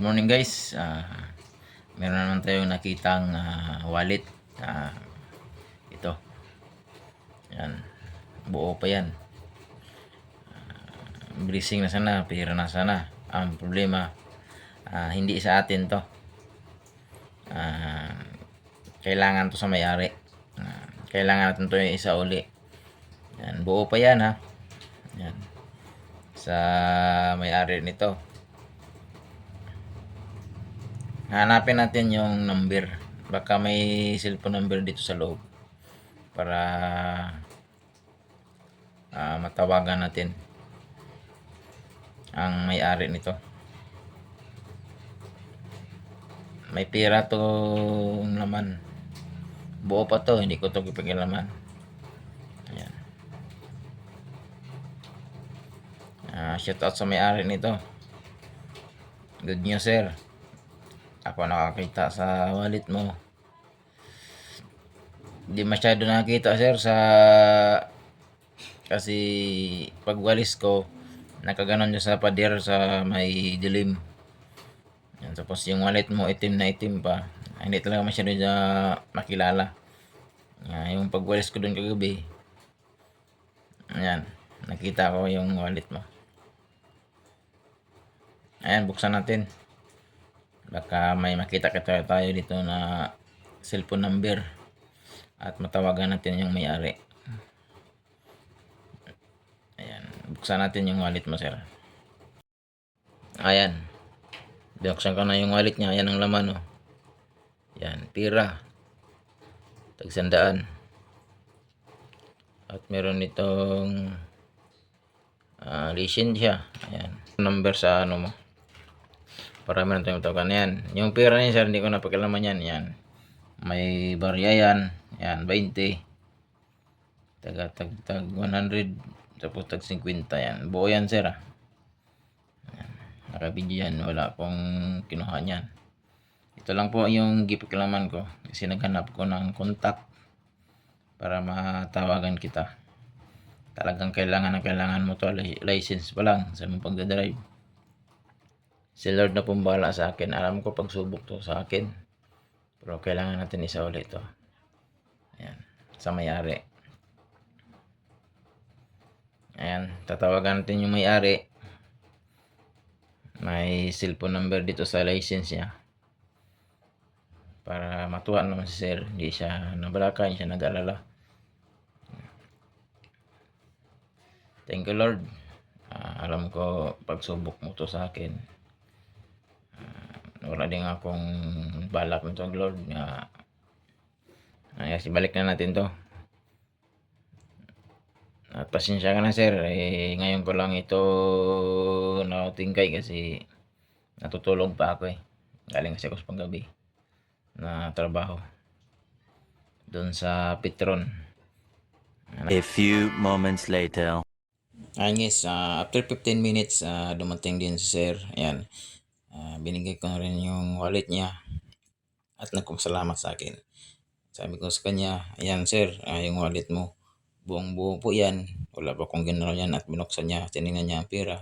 morning guys. Ah, meron naman tayong nakitang ah, wallet. Ah, ito. Yan. Buo pa yan. Ah, blessing na sana, pera na sana. Ang problema, ah, hindi sa atin to. Ah, kailangan to sa may-ari. Ah, kailangan natin to yung isa uli. Yan, buo pa yan ha. Yan. Sa may-ari nito. Hanapin natin yung number. Baka may cellphone number dito sa loob. Para ah, matawagan natin ang may-ari nito. May pera tong laman. Buo pa to, hindi ko to ipagilaman. Ayan. Ah, shout out sa may-ari nito. Good news, sir. Ako nakakita sa wallet mo. Hindi masyado nakita, sir, sa kasi pagwalis ko nakaganon niya sa pader sa may dilim. Yan, tapos yung wallet mo itim na itim pa. Hindi talaga masyado niya makilala. Yan, yung pagwalis ko doon kagabi. Ayan, nakita ko yung wallet mo. Ayan, buksan natin. Baka may makita kita tayo dito na cellphone number at matawagan natin yung may-ari. Ayan, buksan natin yung wallet mo, sir. Ayan. Binuksan ko na yung wallet niya. Ayan ang laman, oh. Yan, pira. Tagsandaan. At meron itong uh, lisensya. Ayan. Number sa ano mo. Para meron tayong tawagan. Yan. Yung pera niya, sir, hindi ko napakilaman yan. Yan. May barya yan. Yan, 20. Taga, tag, tag 100. Tapos tag 50 yan. Buo yan, sir, ah. Yan. Nakabidyo yan. Wala pong kinuha niyan. Ito lang po yung gipakilaman ko. Kasi naghanap ko ng contact para matawagan kita. Talagang kailangan na kailangan mo to li- license pa lang sa mong pagdadrive. Si Lord na pong bahala sa akin. Alam ko pagsubok to sa akin. Pero kailangan natin isa ulit to. Ayan. Sa may-ari. Ayan. Tatawagan natin yung may-ari. May cellphone number dito sa license niya. Para matuwa naman si sir. Hindi siya nabalaka, hindi siya nag-alala. Thank you Lord. Ah, alam ko pagsubok mo to sa akin. Wala din akong balak nito Lord nga ay, balik na natin to. At pasensya ka na sir, eh, ngayon ko lang ito nautingkay kasi natutulog pa ako eh. Galing kasi ako sa panggabi na trabaho. Doon sa Petron. A few moments later. Ayan guys, ah, after 15 minutes, ah, dumating din si sir. Ayan. Binigay ko na rin yung wallet niya. At nagpasalamat sa akin. Sabi ko sa kanya, ayan sir, ah, yung wallet mo. Buong buo po yan. Wala pa akong ginalaw yan at binuksan niya. Tinignan niya ang pera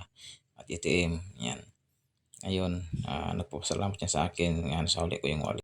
at ATM. Yan. Ayun, ah, nagpasalamat niya sa akin. Yan, sa huli ko yung wallet.